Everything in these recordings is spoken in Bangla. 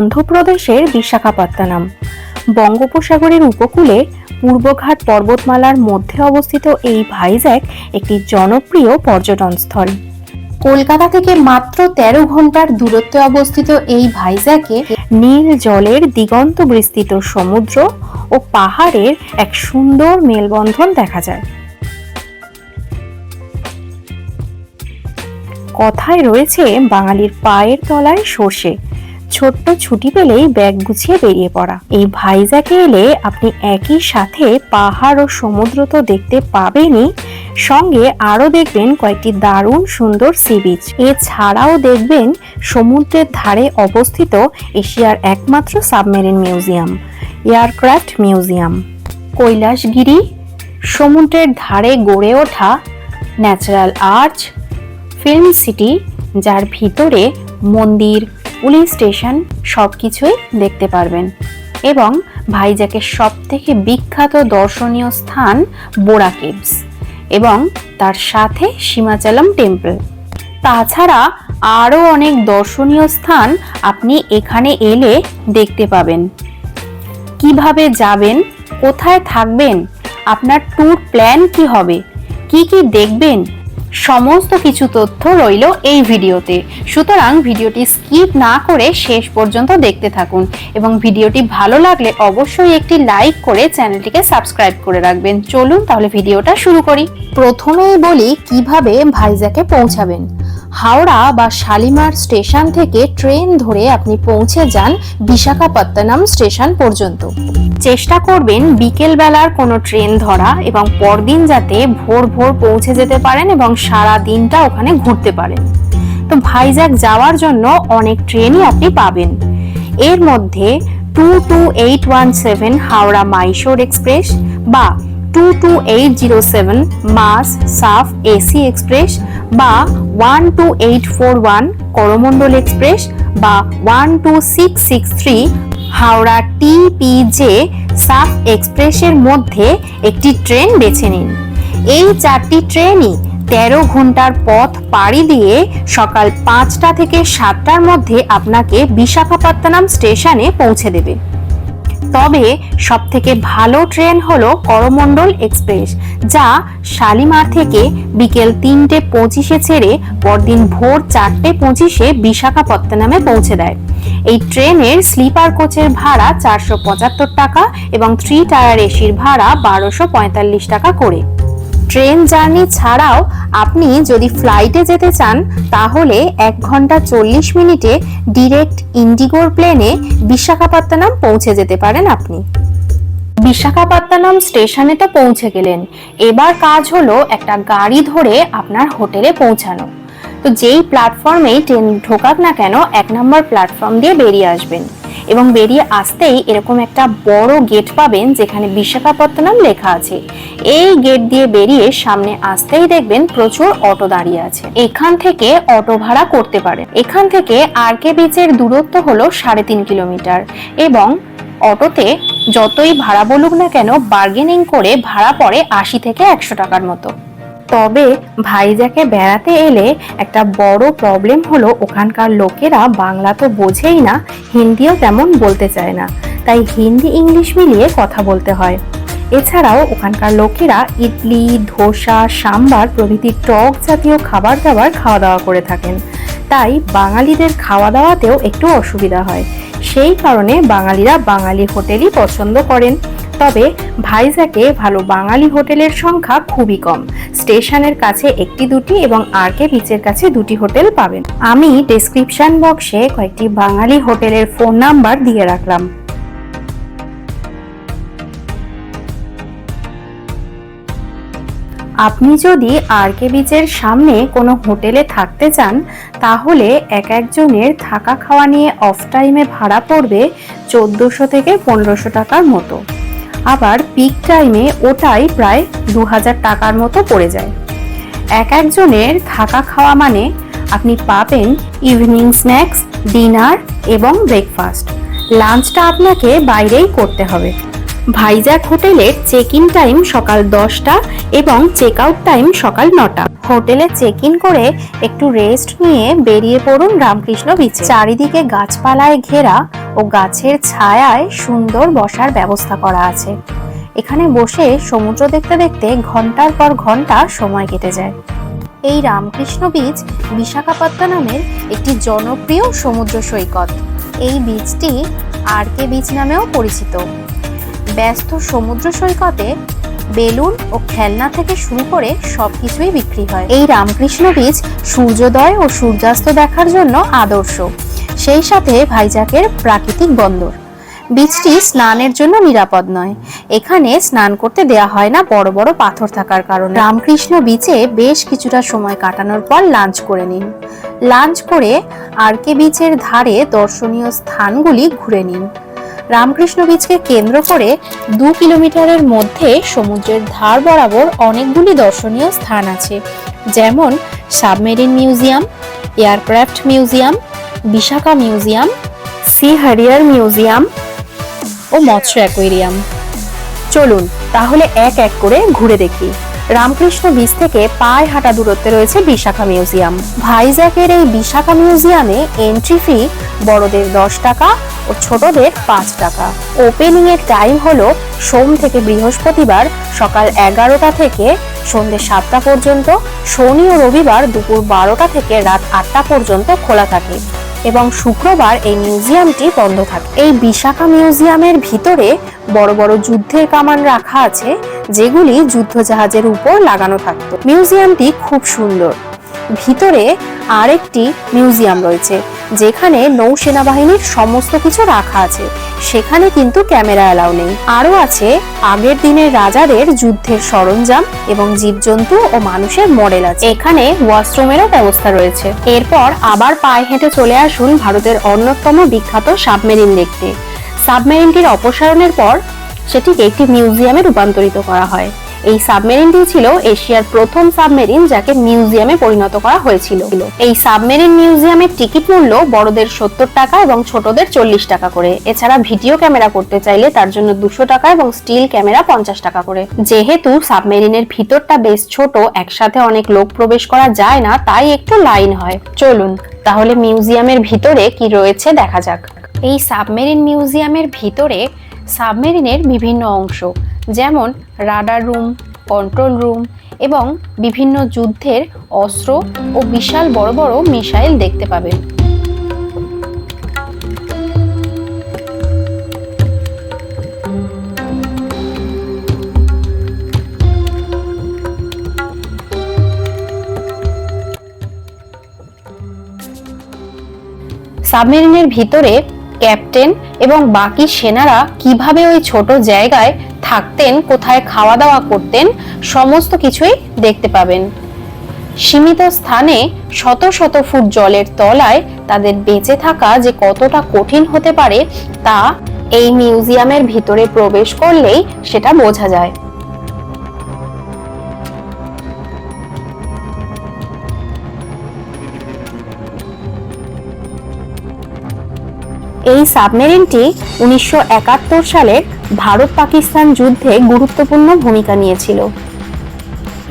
অন্ধ্রপ্রদেশের বিশাখাপত্তনম। বঙ্গোপসাগরের উপকূলে পূর্বঘাট পর্বতমালার মধ্যে অবস্থিত এই ভাইজ্যাক একটি জনপ্রিয় পর্যটনস্থল কলকাতা থেকে মাত্র তেরো ঘণ্টার দূরত্বে অবস্থিত এই ভাইজ্যাকে নীল জলের দিগন্ত বিস্তৃত সমুদ্র ও পাহাড়ের এক সুন্দর মেলবন্ধন দেখা যায়। কথায় রয়েছে বাঙালির পায়ের তলায় সর্ষে। ছোট্ট ছুটি পেলেই ব্যাগ গুছিয়ে বেরিয়ে পড়া। এই ভাইজ্যাকে এলে আপনি একই সাথে পাহাড় ও সমুদ্র তো দেখতে পাবেনই। সঙ্গে আরও দেখবেন কয়েকটি দারুণ সুন্দর সি বিচ। এছাড়াও দেখবেন সমুদ্রের ধারে অবস্থিত এশিয়ার একমাত্র submarine museum, aircraft museum. Kailasagiri, সমুদ্রের ধারে গড়ে ওঠা ন্যাচারাল আর্চ, ফিল্ম সিটি, যার ভিতরে মন্দির পুলিশ স্টেশন সব কিছুই দেখতে পারবেন। এবং ভাইজ্যাকের সব থেকে বিখ্যাত দর্শনীয় স্থান বোরা কেভস এবং তার সাথে সীমাচলম টেম্পল। তাছাড়া আরও অনেক দর্শনীয় স্থান আপনি এখানে এলে দেখতে পাবেন। কীভাবে যাবেন, কোথায় থাকবেন, আপনার ট্যুর প্ল্যান কি হবে, কি কি দেখবেন সমস্ত কিছু তথ্য রইল এই ভিডিওতে। সুতরাং ভিডিওটি স্কিপ না করে শেষ পর্যন্ত দেখতে থাকুন এবং ভিডিওটি ভালো লাগলে অবশ্যই একটি লাইক করে চ্যানেলটিকে সাবস্ক্রাইব করে রাখবেন। চলুন তাহলে ভিডিওটা শুরু করি। প্রথমেই বলি কীভাবে ভাইজাকে পৌঁছাবেন। হাওড়া বা শালিমার স্টেশন থেকে ট্রেন ধরে আপনি পৌঁছে যান বিশাখাপত্তনম স্টেশন পর্যন্ত। চেষ্টা করবেন বিকেল বেলার কোনো ট্রেন ধরা এবং পরদিন যাতে ভোর ভোর পৌঁছে যেতে পারেন এবং সারা দিনটা ওখানে ঘুরতে পারেন। তো ভাইজ্যাক যাওয়ার জন্য অনেক ট্রেনই আপনি পাবেন। এর মধ্যে two two eight one seven Howrah Mysore express বা two two eight zero seven মাস সাফ এসি এক্সপ্রেস বা one two eight four one Coromandel express বা one two six six three Howrah TPJ সাফ এক্সপ্রেসের মধ্যে একটি ট্রেন বেছে নিন। এই চারটি ট্রেনই তেরো ঘণ্টার পথ পাড়ি দিয়ে সকাল পাঁচটা থেকে সাতটার মধ্যে আপনাকে বিশাখাপত্তনম স্টেশনে পৌঁছে দেবে। তবে সবথেকে ভালো ট্রেন হলো করমণ্ডল এক্সপ্রেস, যা শালিমার থেকে বিকেল তিনটে পঁচিশে ছেড়ে পরদিন ভোর চারটে পঁচিশে বিশাখাপত্তনামে পৌঁছে দেয়। এই ট্রেনের স্লিপার কোচের ভাড়া চারশো পঁচাত্তর টাকা এবং থ্রি টায়ার এসির ভাড়া বারোশো পঁয়তাল্লিশ টাকা করে। ট্রেন জার্নি ছাড়াও আপনি যদি ফ্লাইটে যেতে চান, তাহলে এক ঘণ্টা চল্লিশ মিনিটে ডিরেক্ট ইন্ডিগোর প্লেনে বিশাখাপত্তনম পৌঁছে যেতে পারেন আপনি। বিশাখাপত্তনম স্টেশনে তো পৌঁছে গেলেন। এবার কাজ হলো একটা গাড়ি ধরে আপনার হোটেলে পৌঁছানো। তো যেই প্ল্যাটফর্মে ট্রেন ঢোকাক না কেন, এক নম্বর প্ল্যাটফর্ম দিয়ে বেরিয়ে আসবেন। এবং বেরিয়ে আসতেই এরকম একটা বড় গেট পাবেন যেখানে বিশাখাপত্তনম লেখা আছে। এই গেট দিয়ে বেরিয়ে সামনে আসতেই দেখবেন প্রচুর অটো দাঁড়িয়ে আছে। এখান থেকে অটো ভাড়া করতে পারেন। এখান থেকে আর কে বিচের দূরত্ব হলো সাড়ে তিন কিলোমিটার এবং অটোতে যতই ভাড়া বলুক না কেন বার্গেনিং করে ভাড়া পড়ে আশি থেকে একশো টাকার মতো। তবে ভাইজ্যাকে বেড়াতে এলে একটা বড় প্রবলেম হলো ওখানকার লোকেরা বাংলা তো বোঝেই না, হিন্দিও তেমন বলতে চায় না। তাই হিন্দি, ইংলিশ মিলিয়ে কথা বলতে হয়। এছাড়াও ওখানকার লোকেরা ইডলি, ধোসা, সাম্বার প্রভৃতি টক জাতীয় খাবার দাবার খাওয়া দাওয়া করে থাকেন। তাই বাঙালিদের খাওয়া দাওয়াতেও একটু অসুবিধা হয়। সেই কারণে বাঙালিরা বাঙালি হোটেলই পছন্দ করেন। তবে ভাইজ্যাকে ভালো বাঙালি হোটেলের সংখ্যা খুবই কম। স্টেশনের কাছে একটি দুটি এবং আর কে বিচের কাছে দুটি হোটেল পাবেন। আমি ডেসক্রিপশন বক্সে কয়েকটি বাঙালি হোটেলের ফোন নাম্বার দিয়ে রাখলাম। আপনি যদি আর কে বিচের সামনে কোনো হোটেলে থাকতে চান, তাহলে এক একজনের থাকা খাওয়া নিয়ে অফ টাইমে ভাড়া পড়বে চোদ্দোশো থেকে পনেরোশো টাকার মতো। আবার পিক টাইমে ওটাই প্রায় দু হাজার টাকার মতো পড়ে যায়। এক একজনের থাকা খাওয়া মানে আপনি পাবেন ইভিনিং স্ন্যাক্স ডিনার এবং ব্রেকফাস্ট লাঞ্চটা আপনাকে বাইরেই করতে হবে। ভাইজ্যাক হোটেলের চেক ইন টাইম সকাল দশটা এবং চেক আউট টাইম সকাল নটা। হোটেলে চেক ইন করে একটু রেস্ট নিয়ে বেরিয়ে পড়ুন রামকৃষ্ণ বিচে চারিদিকে গাছপালায় ঘেরা ও গাছের ছায়ায় সুন্দর বসার ব্যবস্থা করা আছে। এখানে বসে সমুদ্র দেখতে দেখতে ঘণ্টার পর ঘণ্টা সময় কেটে যায়। এই রামকৃষ্ণ বীচ বিশাখাপত্তনমের একটি জনপ্রিয় সমুদ্র সৈকত। এই বীচটি আর কে বীচ নামেও পরিচিত। ব্যস্ত সমুদ্র সৈকতে বেলুন ও খেলনা থেকে শুরু করে সবকিছুই বিক্রি হয়। এই রামকৃষ্ণ বীচ সূর্যোদয় ও সূর্যাস্ত দেখার জন্য আদর্শ। সেই সাথে ভাইজাকের প্রাকৃতিক বন্দর। বীচটি স্নানের জন্য নিরাপদ নয়। এখানে স্নান করতে দেয়া হয় না বড় বড় পাথর থাকার কারণে। রামকৃষ্ণ বিচে বেশ কিছুটা সময় কাটানোর পর লাঞ্চ করে নিন। লাঞ্চ করে আর কে বিচের ধারে দর্শনীয় স্থানগুলি ঘুরে নিন। রামকৃষ্ণ বীচকে কেন্দ্র করে দু কিলোমিটারের মধ্যে সমুদ্রের ধার বরাবর অনেকগুলি দর্শনীয় স্থান আছে। যেমন submarine museum, aircraft museum Visakha museum, sea harrier museum ও মৎস্য অ্যাকোয়ারিয়াম চলুন তাহলে এক এক করে ঘুরে দেখি। রামকৃষ্ণ বীচ থেকে পায়ে হাঁটা দূরত্বে রয়েছে বিশাখা মিউজিয়াম। ভাইজ্যাকের এই বিশাখা মিউজিয়ামে এন্ট্রি ফি বড়দের দশ টাকা ও ছোটদের পাঁচ টাকা। ওপেনিং এর টাইম হলো সোম থেকে বৃহস্পতিবার সকাল এগারোটা থেকে সন্ধ্যে সাতটা পর্যন্ত। শনি ও রবিবার দুপুর বারোটা থেকে রাত আটটা পর্যন্ত খোলা থাকে। এবং শুক্রবার এই মিউজিয়ামটি বন্ধ থাকে। এই বিশাখা মিউজিয়ামের ভিতরে বড় বড় যুদ্ধের কামান রাখা আছে, যেগুলি যুদ্ধ জাহাজের উপর লাগানো থাকতো। মিউজিয়ামটি খুব সুন্দর। ভিতরে আরেকটি মিউজিয়াম রয়েছে, যেখানে নৌসেনা বাহিনীর সমস্ত কিছু রাখা আছে। সেখানে কিন্তু ক্যামেরা অ্যালাউ নেই। আরও আছে, আগের দিনের রাজাদের যুদ্ধের সরঞ্জাম এবং জীবজন্তু ও মানুষের মডেল আছে। এখানে ওয়াশরুমেরও ব্যবস্থা রয়েছে। এরপর আবার পায়ে হেঁটে চলে আসুন ভারতের অন্যতম বিখ্যাত সাবমেরিন দেখতে। সাবমেরিনটির অপসারণের পর সেটিকে একটি মিউজিয়ামে রূপান্তরিত করা হয়। এই সাবমেরিনটি ছিল এশিয়ার প্রথম সাবমেরিন যাকে মিউজিয়ামে পরিণত করা হয়েছিল। এই সাবমেরিন মিউজিয়ামের টিকিট মূল্য বড়দের সত্তর টাকা এবং ছোটদের চল্লিশ টাকা করে। এছাড়া ভিডিও ক্যামেরা করতে চাইলে তার জন্য দুশো টাকা এবং স্টিল ক্যামেরা পঞ্চাশ টাকা করে। যেহেতু সাবমেরিনের ভিতরটা বেশ ছোট, একসাথে অনেক লোক প্রবেশ করা যায় না, তাই একটু লাইন হয়। চলুন, তাহলে মিউজিয়ামের ভিতরে কি রয়েছে দেখা যাক। এই সাবমেরিন মিউজিয়ামের ভিতরে সাবমেরিনের বিভিন্ন অংশ, যেমন রাডার রুম, কন্ট্রোল রুম এবং বিভিন্ন যুদ্ধের অস্ত্র ও বিশাল বড় বড় মিসাইল দেখতে পাবেন। সাবমেরিনের ভিতরে ক্যাপ্টেন এবং বাকি সেনারা কীভাবে ওই ছোট জায়গায় থাকতেন, কোথায় খাওয়া দাওয়া করতেন, সমস্ত কিছুই দেখতে পাবেন। সীমিত স্থানে শত শত ফুট জলের তলায় তাদের বেঁচে থাকা যে কতটা কঠিন হতে পারে তা এই মিউজিয়ামের ভিতরে প্রবেশ করলেই সেটা বোঝা যায়। এই সাবমেরিনটি উনিশশো একাত্তর সালে ভারত পাকিস্তান যুদ্ধে গুরুত্বপূর্ণ ভূমিকা নিয়েছিল।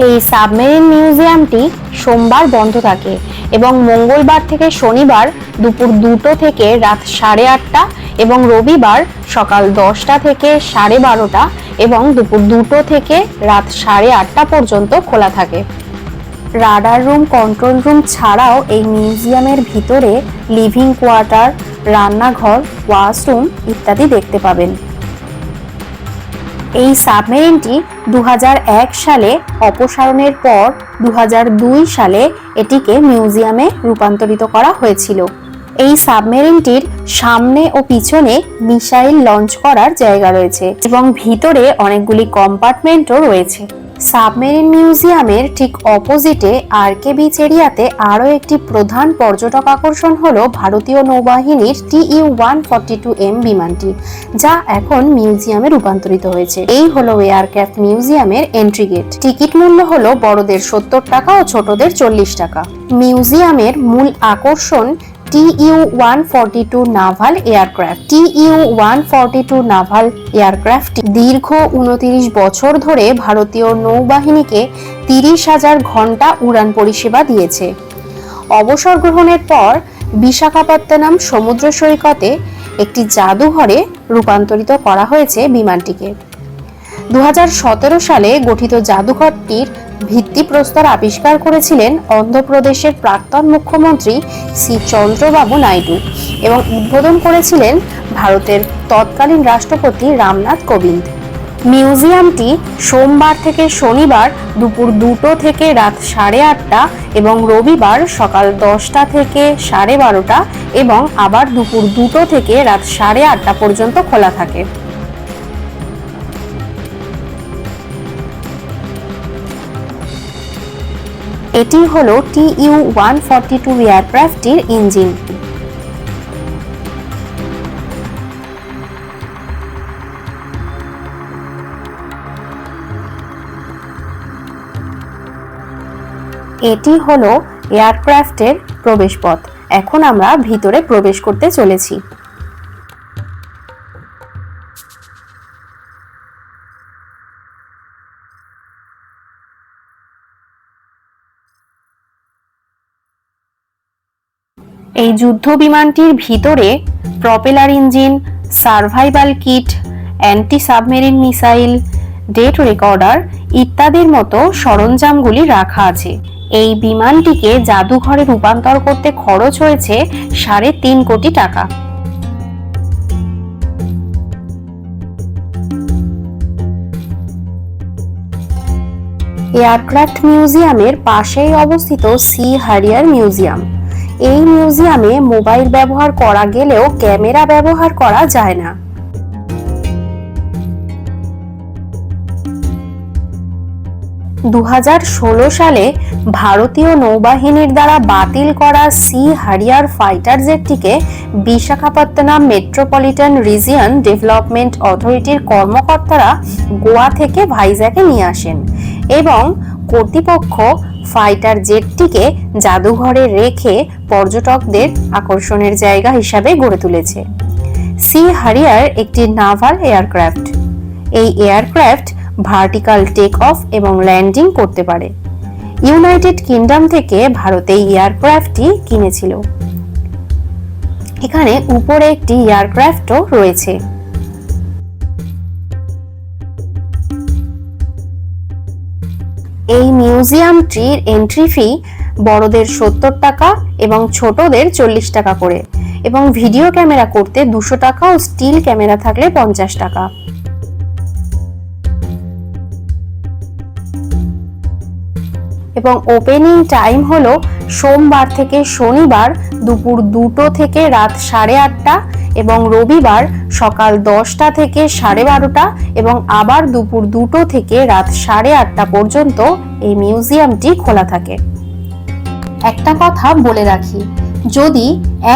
এই সাবমেরিন মিউজিয়ামটি সোমবার বন্ধ থাকে এবং মঙ্গলবার থেকে শনিবার দুপুর দুটো থেকে রাত সাড়ে আটটা এবং রবিবার সকাল দশটা থেকে সাড়ে বারোটা এবং দুপুর দুটো থেকে রাত সাড়ে আটটা পর্যন্ত খোলা থাকে। রাডার রুম, কন্ট্রোল রুম ছাড়াও এই মিউজিয়ামের ভিতরে লিভিং কোয়ার্টার, রান্নাঘর, ওয়াশরুম ইত্যাদি দেখতে পাবেন। এই সাবমেরিনটি দু হাজার এক সালে অপসারণের পর দু হাজার দুই সালে এটিকে মিউজিয়ামে রূপান্তরিত করা হয়েছিল। এই সাবমেরিনটির সামনে ও পিছনে মিসাইল লঞ্চ করার জায়গা রয়েছে এবং ভিতরে অনেকগুলি কম্পার্টমেন্টও রয়েছে। সাবমেরিন মিউজিয়ামের ঠিক অপোজিটে আর কে বিচ এরিয়াতে আরও একটি প্রধান পর্যটক আকর্ষণ হল ভারতীয় নৌবাহিনীর T U one forty two M বিমানটি, যা এখন মিউজিয়ামে রূপান্তরিত হয়েছে। এই হলো এয়ারক্রাফট মিউজিয়ামের এন্ট্রি গেট টিকিট মূল্য হলো বড়দের সত্তর টাকা ও ছোটদের চল্লিশ টাকা। মিউজিয়ামের মূল আকর্ষণ TU one forty two naval aircraft. TU one forty two naval aircraft দীর্ঘ উনতিরিশ বছর ধরে ভারতীয় নৌবাহিনীকে তিরিশ হাজার ঘণ্টা উড়ান পরিষেবা দিয়েছে। অবসর গ্রহণের পর বিশাখাপত্তনম সমুদ্র সৈকতে একটি জাদুঘরে রূপান্তরিত করা হয়েছে বিমানটিকে। দু হাজার সতেরো সালে গঠিত জাদুঘরটির ভিত্তিপ্রস্তর আবিষ্কার করেছিলেন অন্ধ্রপ্রদেশের প্রাক্তন মুখ্যমন্ত্রী শ্রী চন্দ্রবাবু নাইডু এবং উদ্বোধন করেছিলেন ভারতের তৎকালীন রাষ্ট্রপতি রামনাথ কোবিন্দ। মিউজিয়ামটি সোমবার থেকে শনিবার দুপুর দুটো থেকে রাত সাড়ে আটটা এবং রবিবার সকাল দশটা থেকে সাড়ে বারোটা এবং আবার দুপুর দুটো থেকে রাত সাড়ে আটটা পর্যন্ত খোলা থাকে। এটি হলো টিইউ ওয়ান ফর্টি টু এয়ারক্রাফটটির ইঞ্জিন এটি হলো এয়ারক্রাফটের প্রবেশপথ। এখন আমরা ভিতরে প্রবেশ করতে চলেছি। এই যুদ্ধ বিমানটির ভিতরে propeller engine, survival kit anti submarine missile, date recorder ইত্যাদির মতো সরঞ্জামগুলি রাখা আছে। এই বিমানটিকে জাদুঘরে রূপান্তর করতে খরচ হয়েছে সাড়ে তিন কোটি টাকা। এয়ারক্রাফট মিউজিয়ামের পাশেই অবস্থিত সি হারিয়ার মিউজিয়াম। এই মিউজিয়ামে মোবাইল ব্যবহার করা গেলেও ক্যামেরা ব্যবহার করা যায় না। দু সালে ভারতীয় নৌবাহিনীর দ্বারা বাতিল করা সি হারিয়ার ফাইটার জেটটিকে বিশাখাপত্তনম মেট্রোপলিটন রিজিয়ন ডেভেলপমেন্ট অথরিটির কর্মকর্তারা গোয়া থেকে ভাইজ্যাকে নিয়ে আসেন এবং কর্তৃপক্ষ ফাইটার জেটটিকে জাদুঘরে রেখে পর্যটকদের আকর্ষণের জায়গা হিসাবে গড়ে তুলেছে। সি হারিয়ার একটি নাভাল এয়ারক্রাফট। এই এয়ারক্রাফট ভার্টিক্যাল টেক অফ এবং ল্যান্ডিং করতে পারে। ইউনাইটেড কিংডম থেকে ভারতে এয়ারক্রাফটটি কিনেছিল। এখানে উপরে একটি এয়ারক্রাফটও রয়েছে। এই মিউজিয়ামটির এন্ট্রি ফি বড়দের সত্তর টাকা এবং ছোটদের চল্লিশ টাকা করে এবং ভিডিও ক্যামেরা করতে দুশো টাকা ও স্টিল ক্যামেরা থাকলে পঞ্চাশ টাকা। এবং ওপেনিং টাইম হলো সোমবার থেকে শনিবার দুপুর দুটো থেকে রাত সাড়ে আটটা এবং রবিবার সকাল দশটা থেকে সাড়ে বারোটা এবং আবার দুপুর দুটো থেকে রাত সাড়ে আটটা পর্যন্ত এই মিউজিয়ামটি খোলা থাকে। একটা কথা বলে রাখি, যদি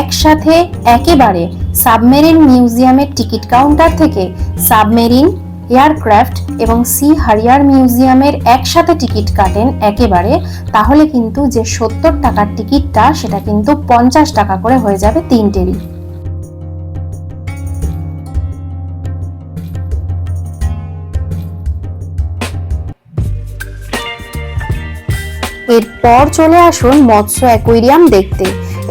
একসাথে একেবারে সাবমেরিন মিউজিয়ামের টিকিট কাউন্টার থেকে সাবমেরিন, এয়ারক্রাফট এবং সি হারিয়ার মিউজিয়ামের একসাথে টিকিট কাটেন একেবারে, তাহলে কিন্তু যে সত্তর টাকার টিকিটটা সেটা কিন্তু পঞ্চাশ টাকা করে হয়ে যাবে তিনটেরই। এরপর চলে আসুন মৎস্য অ্যাকোয়ারিয়াম দেখতে।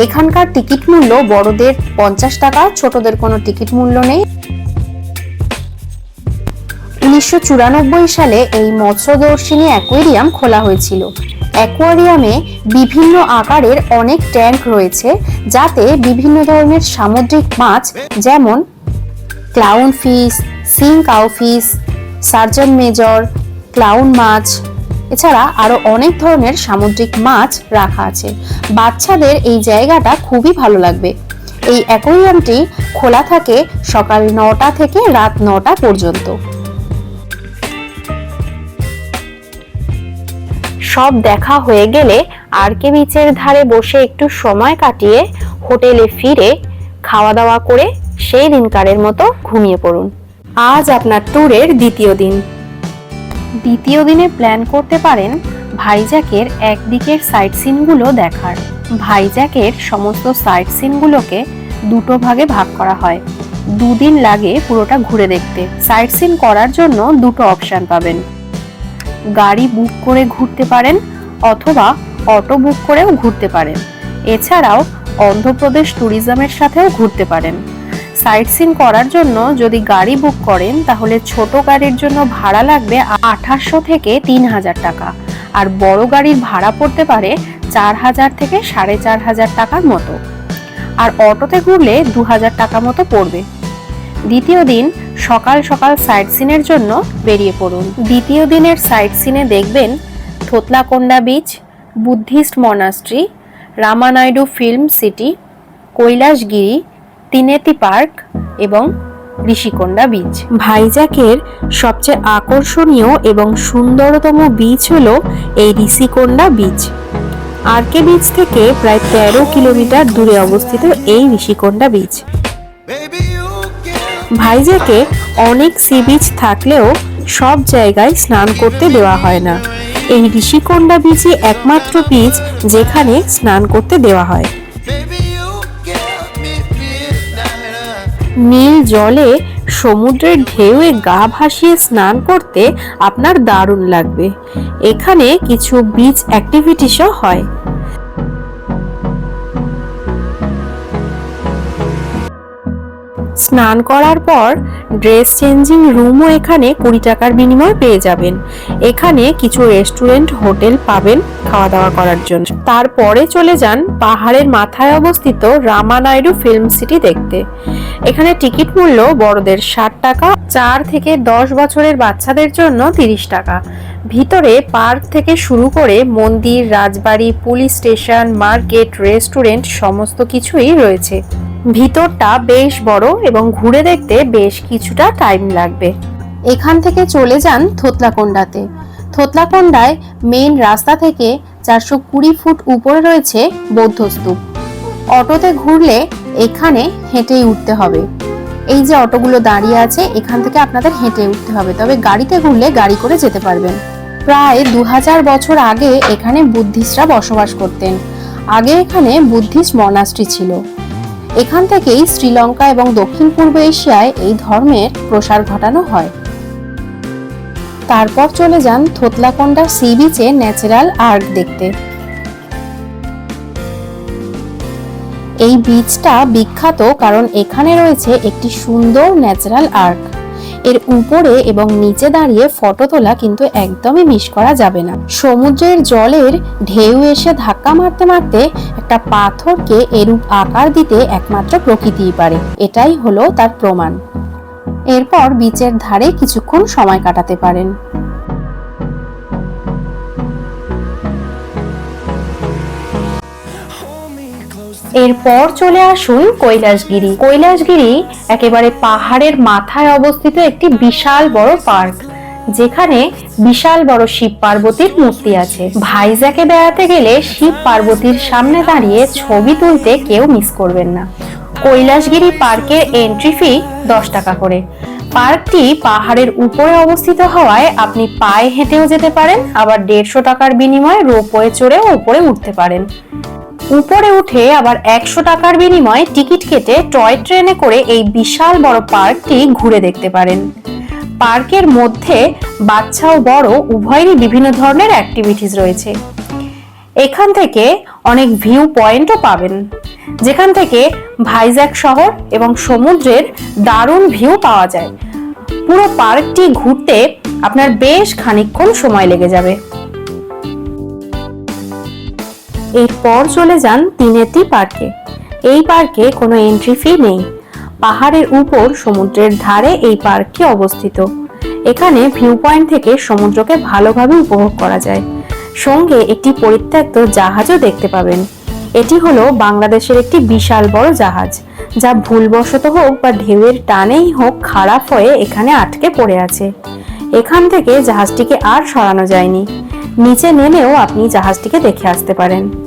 এখানকার টিকিট মূল্য বড়দের পঞ্চাশ টাকা, ছোটদের কোনো টিকিট মূল্য নেই। উনিশশো চুরানব্বই সালে এই মৎস্যদর্শিনী অ্যাকোয়ারিয়াম খোলা হয়েছিল। অ্যাকোয়ারিয়ামে বিভিন্ন আকারের অনেক ট্যাঙ্ক রয়েছে, যাতে বিভিন্ন ধরনের সামুদ্রিক মাছ, যেমন clown fish Singh cow fish, surgeon major, clown মাছ এছাড়া আরও অনেক ধরনের সামুদ্রিক মাছ রাখা আছে। বাচ্চাদের এই জায়গাটা খুবই ভালো লাগবে। এই অ্যাকোয়ারিয়ামটি খোলা থাকে সকাল নটা থেকে রাত নটা পর্যন্ত। সব দেখা হয়ে গেলে আরকে বিচের ধারে বসে একটু সময় কাটিয়ে হোটেলে ফিরে খাওয়া দাওয়া করে সেই দিনকারের মতো ঘুমিয়ে পড়ুন। আজ আপনার ট্যুরের দ্বিতীয় দিন। দ্বিতীয় দিনে প্ল্যান করতে পারেন ভাইজ্যাকের একদিকের সাইট সিনগুলো দেখার। ভাইজ্যাকের সমস্ত সাইট সিনগুলোকে দুটো ভাগে ভাগ করা হয়। দুদিন লাগে পুরোটা ঘুরে দেখতে। সাইট সিন করার জন্য দুটো অপশন পাবেন। গাড়ি বুক করে ঘুরতে পারেন অথবা অটো বুক করেও ঘুরতে পারেন। এছাড়াও অন্ধ্রপ্রদেশ ট্যুরিজমের সাথেও ঘুরতে পারেন। সাইট সিন করার জন্য যদি গাড়ি বুক করেন, তাহলে ছোট গাড়ির জন্য ভাড়া লাগবে আঠাশশো থেকে তিন হাজার টাকা। আর বড় গাড়ির ভাড়া পড়তে পারে চার হাজার থেকে সাড়ে চার হাজার টাকার মতো। আর অটোতে ঘুরলে দু হাজার টাকা মতো পড়বে। দ্বিতীয় দিন সকাল সকাল সাইট সিনের জন্য বেরিয়ে পড়ুন। দ্বিতীয় দিনের সাইট সিনে দেখবেন Thotlakonda beach, Buddhist monastery Ramanaidu film city, Kailasagiri Tenneti park এবং ঋষিকোন্ডা বীচ ভাইজাকের সবচেয়ে আকর্ষণীয় এবং সুন্দরতম বীচ হল এই ঋষিকোন্ডা বিচ আরকে বিচ থেকে প্রায় তেরো কিলোমিটার দূরে অবস্থিত এই ঋষিকোন্ডা বীচ ভাইজাকে অনেক সি বিচ থাকলেও সব জায়গায় স্নান করতে দেওয়া হয় না। এই ঋষিকোন্ডা বীচই একমাত্র বীচ যেখানে স্নান করতে দেওয়া হয়। নীল জলে সমুদ্রের ঢেউয়ে গা ভাসিয়ে স্নান করতে আপনার দারুণ লাগবে। এখানে কিছু বিচ অ্যাক্টিভিটিসও হয়। স্নান করার পর ড্রেস চেঞ্জিং রুমও এখানে কুড়ি টাকার বিনিময়ে পেয়ে যাবেন। এখানে কিছু রেস্টুরেন্ট, হোটেল পাবেন খাওয়া দাওয়া করার জন্য। তারপরে চলে যান পাহাড়ের মাথায় অবস্থিত রামানাইডু ফিল্ম সিটি দেখতে। এখানে টিকিট মূল্য বড়দের ষাট টাকা, চার থেকে দশ বছরের বাচ্চাদের জন্য তিরিশ টাকা। ভিতরে পার্ক থেকে শুরু করে মন্দির, রাজবাড়ি, পুলিশ স্টেশন, মার্কেট, রেস্টুরেন্ট সমস্ত কিছুই রয়েছে। ভিতরটা বেশ বড় এবং ঘুরে দেখতে বেশ কিছুটা টাইম লাগবে। এখান থেকে চলে যান থোতলাকোন্ডাতে থোতলাকোন্ডায় মেইন রাস্তা থেকে চারশো কুড়ি ফুট উপরে রয়েছে বৌদ্ধ স্তূপ। অটোতে ঘুরলে এখানে হেঁটেই উঠতে হবে। এই যে অটোগুলো দাঁড়িয়ে আছে, এখান থেকে আপনাদের হেঁটে উঠতে হবে। তবে গাড়িতে ঘুরলে গাড়ি করে যেতে পারবেন। প্রায় দু হাজার বছর আগে এখানে বুদ্ধিস্টরা বসবাস করতেন। আগে এখানে বুদ্ধিস্ট মনাস্ট্রি ছিল। এখান থেকেই শ্রীলঙ্কা এবং দক্ষিণ পূর্ব এশিয়ায় এই ধর্মের প্রসার ঘটানো হয়। তারপর চলে যান থোতলাকোন্ডা সি বিচে ন্যাচারাল আর্ট দেখতে। এই বিচটা বিখ্যাত কারণ এখানে রয়েছে একটি সুন্দর ন্যাচারাল আর্ক এর উপরে এবং নিচে দাঁড়িয়ে ফটো তোলা কিন্তু একদমই মিস করা যাবে না। সমুদ্রের জলের ঢেউ এসে ধাক্কা মারতে মারতে একটা পাথরকে এরূপ আকার দিতে একমাত্র প্রকৃতিই পারে। এটাই হলো তার প্রমাণ। এরপর বিচের ধারে কিছুক্ষণ সময় কাটাতে পারেন। এরপর চলে আসুন কৈলাসগিরি। কৈলাসগিরি একেবারে পাহাড়ের মাথায় অবস্থিত একটি বিশাল বড় পার্ক, যেখানে বিশাল বড় শিব পার্বতীর মূর্তি আছে। ভাইজাকে বেড়াতে গেলে শিব পার্বতীর সামনে দাঁড়িয়ে ছবি তুলতে কেউ মিস করবেন না। কৈলাসগিরি পার্কের এন্ট্রি ফি দশ টাকা করে। পার্কটি পাহাড়ের উপরে অবস্থিত হওয়ায় আপনি পায়ে হেঁটেও যেতে পারেন, আবার দেড়শো টাকার বিনিময়ে রোপওয়ে চড়েও উপরে উঠতে পারেন। উপরে উঠে আবার একশো টাকার বিনিময়ে টিকিট কেটে টয় ট্রেনে করে এই বিশাল বড় পার্কটি ঘুরে দেখতে পারেন। পার্কের মধ্যে বাচ্চা ও বড় উভয়েরই বিভিন্ন ধরনের অ্যাক্টিভিটিস রয়েছে। এখান থেকে অনেক ভিউ পয়েন্টও পাবেন। যেখান থেকে ভাইজ্যাক শহর এবং সমুদ্রের দারুণ ভিউ পাওয়া যায়। পুরো পার্কটি ঘুরতে আপনার বেশ খানিকক্ষণ সময় লেগে যাবে। এরপর চলে যান তিনেতি পার্কে। এই পার্কে কোনো এন্ট্রি ফি নেই। পাহাড়ের উপর সমুদ্রের ধারে এই পার্কটি অবস্থিত। এখানে ভিউ পয়েন্ট থেকে সমুদ্রকে ভালোভাবে উপভোগ করা যায়। সঙ্গে একটি পরিত্যক্ত জাহাজও দেখতে পাবেন। এটি হলো বাংলাদেশের একটি বিশাল বড় জাহাজ, যা ভুলবশত হোক বা ঢেউয়ের টানেই হোক খারাপ হয়ে এখানে আটকে পড়ে আছে। এখান থেকে জাহাজটিকে আর সরানো যায়নি। নিচে নেমেও আপনি জাহাজটিকে দেখে আসতে পারেন।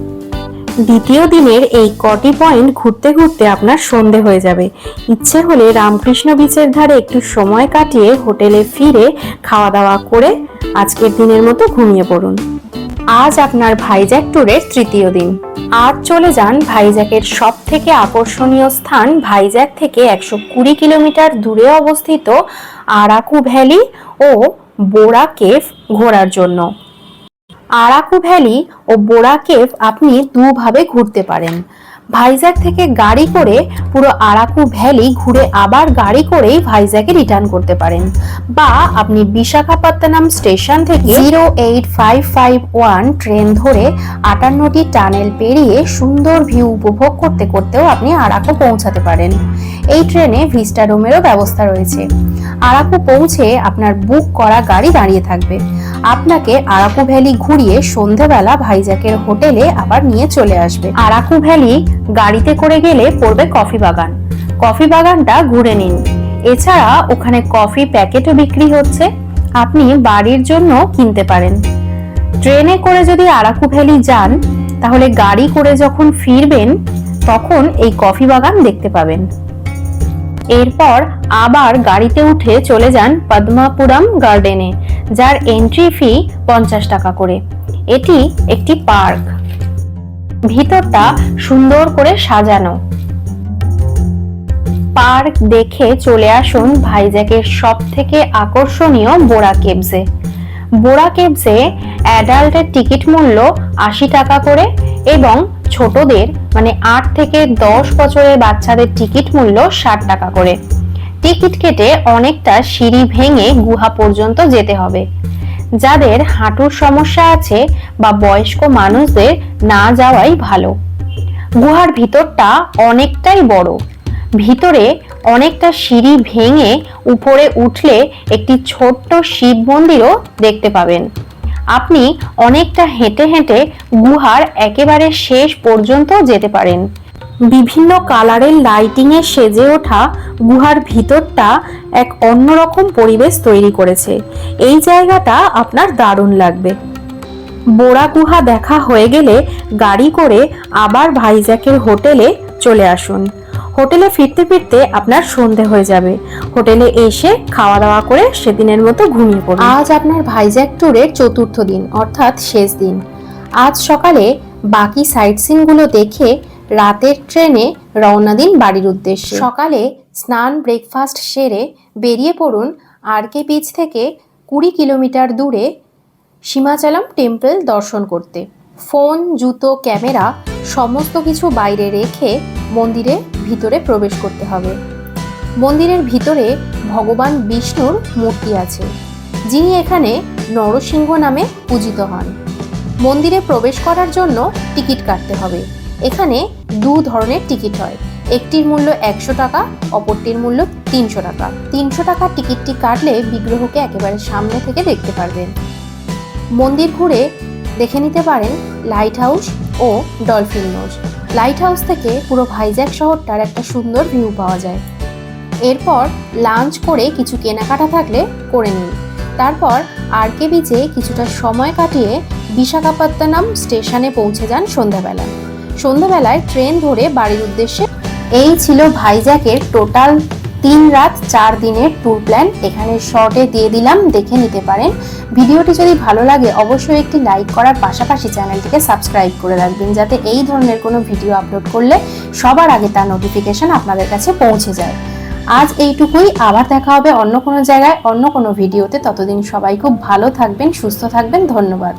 দ্বিতীয় দিনের এই কটি পয়েন্ট ঘুরতে ঘুরতে আপনার সন্ধে হয়ে যাবে। ইচ্ছে হলে রামকৃষ্ণ বিচের ধারে একটু সময় কাটিয়ে হোটেলে ফিরে খাওয়া দাওয়া করে আজকের দিনের মতো ঘুমিয়ে পড়ুন। আজ আপনার ভাইজ্যাক ট্যুরের তৃতীয় দিন। আজ চলে যান ভাইজ্যাকের সব থেকে আকর্ষণীয় স্থান ভাইজ্যাক থেকে একশো কুড়ি কিলোমিটার দূরে অবস্থিত আরাকু ভ্যালি ও বোরা কেভ ঘোরার জন্য। আরাকু ভ্যালি ও বোরা কেভ আপনি দুভাবে ঘুরতে পারেন। ভাইজ্যাক থেকে গাড়ি করে পুরো আরাকু ভ্যালি ঘুরে আবার গাড়ি করেই ভাইজ্যাকে রিটার্ন করতে পারেন। বা আপনি বিশাখাপত্তনম স্টেশন থেকে zero eight five five one train ধরে আটান্নটি টানেল পেরিয়ে সুন্দর ভিউ উপভোগ করতে করতেও আপনি আরাকু পৌঁছাতে পারেন। এই ট্রেনে ভিস্টা রুমেরও ব্যবস্থা রয়েছে। আরাকু পৌঁছে আপনার বুক করা গাড়ি দাঁড়িয়ে থাকবে। আপনাকে আরাকু ভ্যালি ঘুরিয়ে সন্ধেবেলা ভাইজাকের হোটেলে আবার নিয়ে চলে আসবে। আরাকু ভ্যালি গাড়িতে করে গেলে পড়বে কফি বাগান। কফি বাগানটা ঘুরে নিন। এছাড়া ওখানে কফি প্যাকেটও বিক্রি হচ্ছে। আপনি বাড়ির জন্য কিনতে পারেন। ট্রেনে করে যদি আরাকু ভ্যালি যান, তাহলে গাড়ি করে যখন ফিরবেন, তখন এই কফি বাগান দেখতে পাবেন। এরপর আবার গাড়িতে উঠে চলে যান পদ্মাপুরম গার্ডেনে, যার এন্ট্রি ফি পঞ্চাশ টাকা করে। এটি একটি পার্ক। ভিতরটা সুন্দর করে সাজানো। পার্ক দেখে চলে আসুন ভাইজ্যাকের সব থেকে আকর্ষণীয় বোরা কেবসে বোরা কেবসে অ্যাডাল্টের টিকিট মূল্য আশি টাকা করে এবং ছোটদের মানে আট থেকে দশ বছরের বাচ্চাদের টিকিট মূল্য ষাট টাকা করে। টিকিট কেটে অনেকটা সিঁড়ি ভেঙে গুহা পর্যন্ত যেতে হবে। যাদের হাঁটুর সমস্যা আছে বা বয়স্ক মানুষদের না যাওয়াই ভালো। গুহার ভিতরটা অনেকটাই বড়। ভিতরে অনেকটা সিঁড়ি ভেঙে উপরে উঠলে একটি ছোট্ট শিব মন্দিরও দেখতে পাবেন। আপনি অনেকটা হেঁটে হেঁটে গুহার একেবারে শেষ পর্যন্ত যেতে পারেন। বিভিন্ন কালারের লাইটিং এ সেজে ওঠা গুহার ভিতরটা এক অন্যরকম পরিবেশ তৈরি করেছে। এই জায়গাটা আপনার দারুণ লাগবে। বোরা গুহা দেখা হয়ে গেলে গাড়ি করে আবার ভাইজ্যাকের হোটেলে চলে আসুন। হোটেলে ফিরতে ফিরতে আপনার সন্ধে হয়ে যাবে। হোটেলে এসে খাওয়া দাওয়া করে সেদিনের মতো ঘুমিয়ে পড়ুন। আজ আপনার ভাইজ্যাক ট্যুরের চতুর্থ দিন, অর্থাৎ শেষ দিন। আজ সকালে বাকি সাইট সিনগুলো দেখে রাতের ট্রেনে রওনা দিন বাড়ির উদ্দেশ্যে। সকালে স্নান ব্রেকফাস্ট সেরে বেরিয়ে পড়ুন আরকে বিচ থেকে কুড়ি কিলোমিটার দূরে সীমাচলম টেম্পল দর্শন করতে। ফোন, জুতো, ক্যামেরা সমস্ত কিছু বাইরে রেখে মন্দিরের ভিতরে প্রবেশ করতে হবে। মন্দিরের ভিতরে ভগবান বিষ্ণুর মূর্তি আছে, যিনি এখানে নরসিংহ নামে পূজিত হন। মন্দিরে প্রবেশ করার জন্য টিকিট কাটতে হবে। এখানে দু ধরনের টিকিট হয়, একটির মূল্য একশো টাকা, অপরটির মূল্য তিনশো টাকা। তিনশো টাকার টিকিটটি কাটলে বিগ্রহকে একেবারে সামনে থেকে দেখতে পারবেন। মন্দির ঘুরে দেখে নিতে পারেন লাইট হাউস ও ডলফিন নোজ লাইট হাউস থেকে পুরো ভাইজ্যাক শহরটার একটা সুন্দর ভিউ পাওয়া যায়। এরপর লাঞ্চ করে কিছু কেনাকাটা থাকলে করে নিন। তারপর আরকে বিচে কিছুটা সময় কাটিয়ে বিশাখাপত্তনম স্টেশনে পৌঁছে যান সন্ধ্যাবেলা। সন্ধ্যাবেলায় ট্রেন ধরে বাড়ির উদ্দেশ্যে এই ছিল ভাইজ্যাকের টোটাল তিন রাত চার দিনের ট্যুর প্ল্যান এখানে শর্টে দিয়ে দিলাম, দেখে নিতে পারেন। ভিডিওটি যদি ভালো লাগে, অবশ্যই একটি লাইক করার পাশাপাশি চ্যানেলটিকে সাবস্ক্রাইব করে রাখবেন, যাতে এই ধরনের কোনো ভিডিও আপলোড করলে সবার আগে তার নোটিফিকেশন আপনাদের কাছে পৌঁছে যায়। আজ এইটুকুই, আবার দেখা হবে অন্য কোনো জায়গায়, অন্য কোনো ভিডিওতে ততদিন সবাই খুব ভালো থাকবেন, সুস্থ থাকবেন, ধন্যবাদ।